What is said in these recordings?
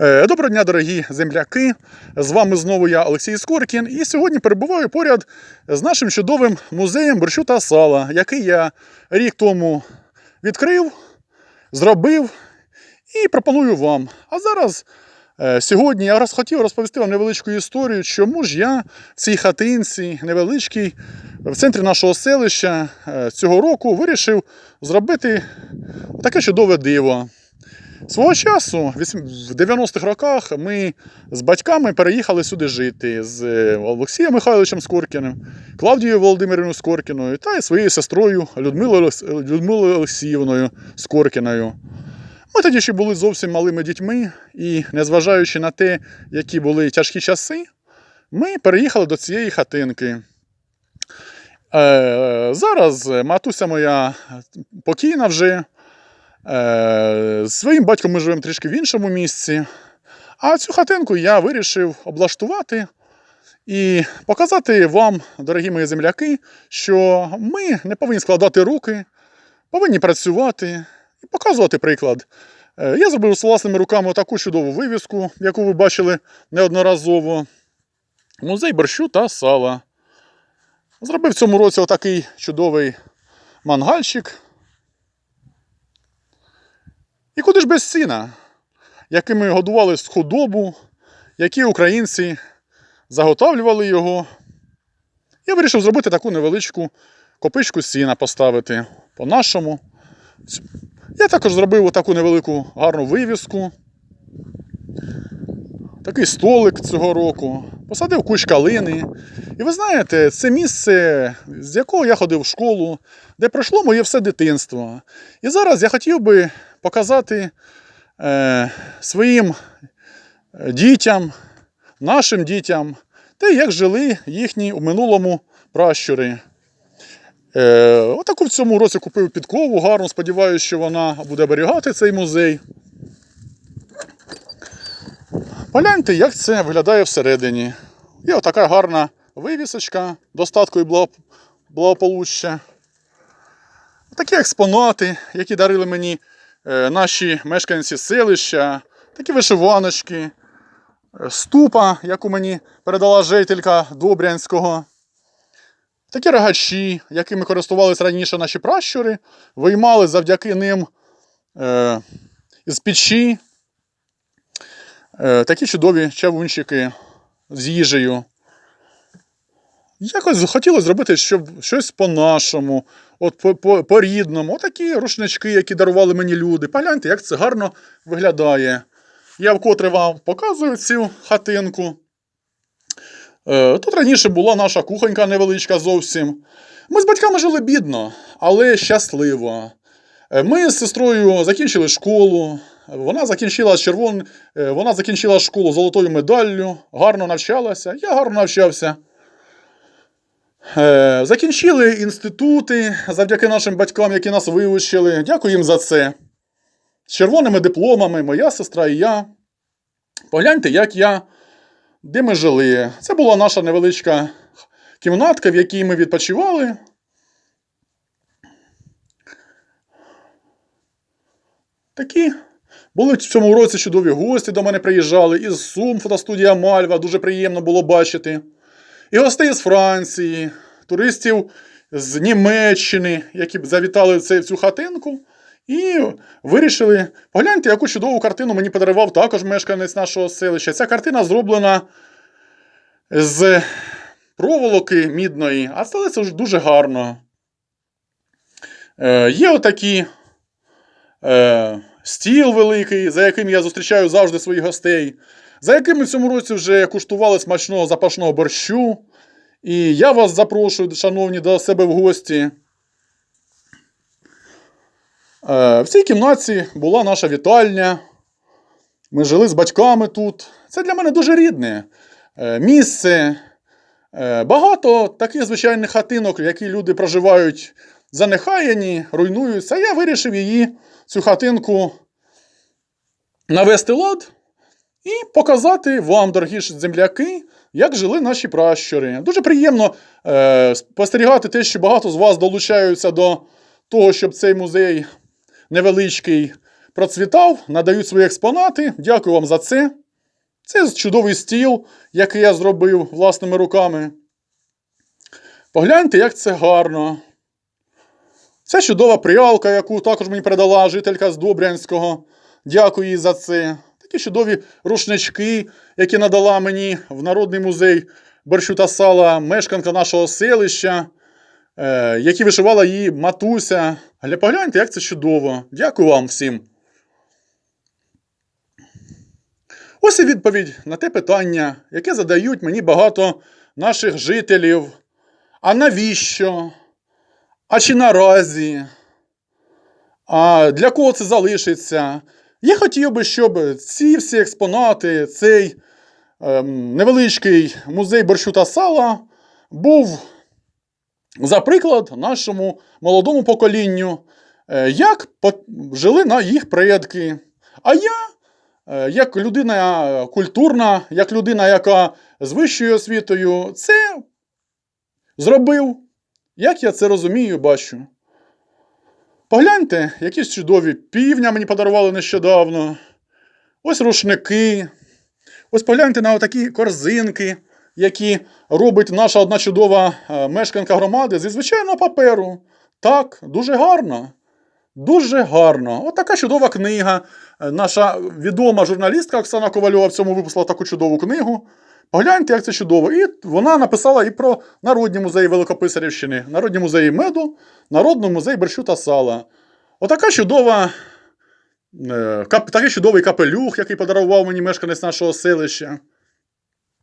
Е, Доброго дня, дорогі земляки! З вами знову я, Олексій Скоркін, і сьогодні перебуваю поряд з нашим чудовим музеєм борщу та сала, який я рік тому відкрив, зробив і пропоную вам. А зараз е, сьогодні я хотів розповісти вам невеличку історію, чому ж я в цій хатинці невеличкій в центрі нашого селища е, цього року вирішив зробити таке чудове диво. Свого часу, в 90-х роках, ми з батьками переїхали сюди жити з е, Олексієм Михайловичем Скоркіним, Клавдією Володимирівною Скоркіною та своєю сестрою Людмилою, Людмилою Олексіївною Скоркіною. Ми тоді ще були зовсім малими дітьми, і незважаючи на те, які були тяжкі часи, ми переїхали до цієї хатинки. Е, зараз матуся моя покійна вже. Е, з своїм батьком ми живемо трішки в іншому місці. А цю хатинку я вирішив облаштувати і показати вам, дорогі мої земляки, що ми не повинні складати руки, повинні працювати і показувати приклад. Е, Я зробив з власними руками таку чудову вивіску, яку ви бачили неодноразово. Музей борщу та сала. Зробив в цьому році отакий чудовий мангальчик. І куди ж без сіна, якими годували худобу, які українці заготовлювали його. Я вирішив зробити таку невеличку копичку сіна поставити по-нашому. Я також зробив таку невелику гарну вивіску. Такий столик цього року. Посадив кущ калини. І ви знаєте, це місце, з якого я ходив в школу, де пройшло моє все дитинство. І зараз я хотів би показати е, своїм е, дітям, нашим дітям, те, як жили їхні у минулому пращури. Е, отаку в цьому році купив підкову гарну, сподіваюся, що вона буде оберігати цей музей. Погляньте, як це виглядає всередині. Є отака гарна вивісочка, достатку і благополуччя. Такі експонати, які дарили мені наші мешканці селища, такі вишиваночки, е, ступа, яку мені передала жителька Добрянського. Такі рогачі, якими користувалися раніше наші пращури, виймали завдяки ним е, із печі е, такі чудові чавунчики з їжею. Якось хотілося зробити щоб щось по-нашому, от по- по- по-рідному. Отакі рушнички, які дарували мені люди. Погляньте, як це гарно виглядає. Я вкотре вам показую цю хатинку. Е, Тут раніше була наша кухонька невеличка зовсім. Ми з батьками жили бідно, але щасливо. Е, Ми з сестрою закінчили школу. Вона закінчила червон... е, вона закінчила школу золотою медаллю, гарно навчалася. Я гарно навчався. Е, Закінчили інститути завдяки нашим батькам, які нас вивчили. Дякую їм за це. З червоними дипломами, моя сестра і я. Погляньте, як я, де ми жили. Це була наша невеличка кімнатка, в якій ми відпочивали. Такі були в цьому році чудові гості до мене приїжджали. Із Сум, фотостудія Мальва, дуже приємно було бачити. І гостей з Франції, туристів з Німеччини, які б завітали в цю хатинку. І вирішили, погляньте, яку чудову картину мені подарував також мешканець нашого селища. Ця картина зроблена з проволоки мідної, а сталося вже дуже гарно. Е, є отакі е, стіл великий, за яким я зустрічаю завжди своїх гостей, за яким ми в цьому році вже куштували смачного запашного борщу. І я вас запрошую, шановні, до себе в гості. Е, В цій кімнаті була наша вітальня. Ми жили з батьками тут. Це для мене дуже рідне е, місце. Е, Багато таких звичайних хатинок, які люди проживають занехаяні, руйнуються. Я вирішив її, цю хатинку, навести лад і показати вам, дорогі земляки, як жили наші пращури. Дуже приємно е, спостерігати те, що багато з вас долучаються до того, щоб цей музей невеличкий процвітав, надають свої експонати. Дякую вам за це. Це чудовий стіл, який я зробив власними руками. Погляньте, як це гарно. Це чудова прялка, яку також мені передала жителька з Добрянського. Дякую їй за це. Такі чудові рушнички, які надала мені в Народний музей борщу та сала мешканка нашого селища, е, які вишивала її матуся. Але погляньте, як це чудово. Дякую вам всім. Ось і відповідь на те питання, яке задають мені багато наших жителів. А навіщо? А чи наразі? А для кого це залишиться? Я хотів би, щоб ці всі експонати, цей ем, невеличкий музей борщу та сала був за приклад нашому молодому поколінню, е, як жили на їх предки. А я, е, як людина культурна, як людина, яка з вищою освітою, це зробив. Як я це розумію, бачу. Погляньте, якісь чудові півня мені подарували нещодавно. Ось рушники. Ось погляньте на такі корзинки, які робить наша одна чудова е, мешканка громади зі звичайного паперу. Так, дуже гарно. Дуже гарно. От така чудова книга. Е, Наша відома журналістка Оксана Ковальова в цьому випустила таку чудову книгу. Погляньте, як це чудово. І вона написала і про Народні музеї Великописарівщини, Народні музеї меду, Народний музей борщу та сала. Отака чудова, е, такий чудовий капелюх, який подарував мені мешканець нашого селища.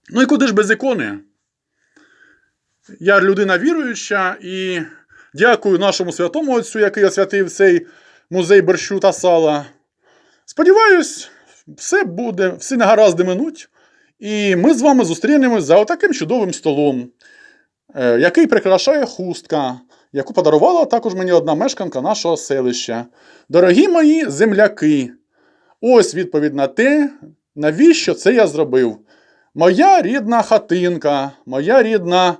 Ну і куди ж без ікони? Я людина віруюча і дякую нашому святому отцю, який освятив цей музей борщу та сала. Сподіваюсь, все буде, всі негаразди минуть. І ми з вами зустрінемось за отаким чудовим столом, е, який прикрашає хустка, яку подарувала також мені одна мешканка нашого селища. Дорогі мої земляки, ось відповідь на те, навіщо це я зробив. Моя рідна хатинка, моя рідна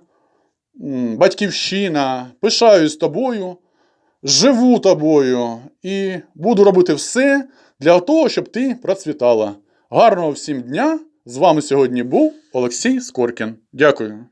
батьківщина, пишаюсь тобою, живу тобою і буду робити все для того, щоб ти процвітала. Гарного всім дня! З вами сьогодні був Олексій Скоркін. Дякую.